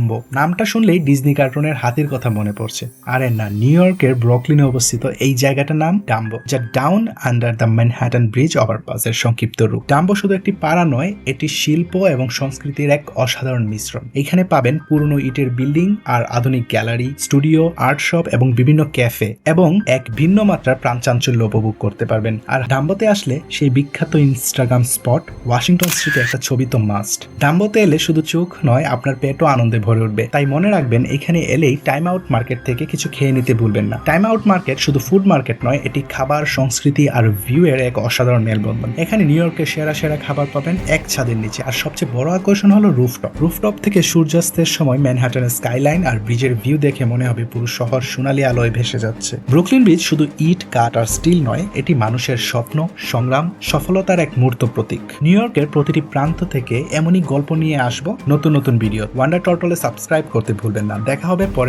Dumbo নামটা শুনলেই Disney কার্টুনের হাতির কথা মনে পড়ছে। আরে না নিউ ইয়র্কের ব্রকলিনে অবস্থিত এই জায়গাটার নাম ডাম্বো যা down under the Manhattan bridge overpass এর সংক্ষিপ্ত রূপ। ডাম্বো শুধু একটি পাড়া নয়, এটি শিল্প এবং সংস্কৃতির এক অসাধারণ মিশ্রণ। এখানে পাবেন পুরনো ইটের বিল্ডিং আর আধুনিক গ্যালারি, স্টুডিও, আর্ট শপ এবং বিভিন্ন ক্যাফে এবং এক ভিন্ন মাত্রার প্রাণচাঞ্চল্য উপভোগ করতে পারবেন। আর ডাম্বোতে আসলে সেই বিখ্যাত ইনস্টাগ্রাম স্পট ওয়াশিংটন স্ট্রিটে একটা ছবি তো মাস্ট ডাম্বোতে এলে শুধু চোখ নয়, আপনার পেটও আনন্দে ভরে উঠবে। তাই মনে রাখবেন, এখানে এলেই টাইম আউট মার্কেট থেকে কিছু খেয়ে নিতে ভুলবেন না। টাইম আউট মার্কেট শুধু ফুড মার্কেট নয়, এটি খাবার, সংস্কৃতি আর ভিউ এর এক অসাধারণ মেলবন্ধন। এখানে নিউ ইয়র্কের সেরা সেরা খাবার পাবেন এক ছাদের নিচে। আর সবচেয়ে বড় আকর্ষণ হলো রুফটপ রুফটপ থেকে সূর্যাস্তের সময় ম্যানহাটনের স্কাইলাইন আর ব্রিজের ভিউ দেখে মনে হবে পুরো শহর সোনালী আলোয় ভেসে যাচ্ছে। ব্রুকলিন ব্রিজ শুধু ইট কাঠ আর স্টিল নয়, এটি মানুষের স্বপ্ন, সংগ্রাম, সফলতার এক মূর্ত প্রতীক। নিউ ইয়র্কের প্রতিটি প্রান্ত থেকে এমনই গল্প নিয়ে আসব নতুন নতুন ভিডিও ওয়ান্ডার টর্টলে সাবস্ক্রাইব করতে ভুলবেন না। দেখা হবে পরের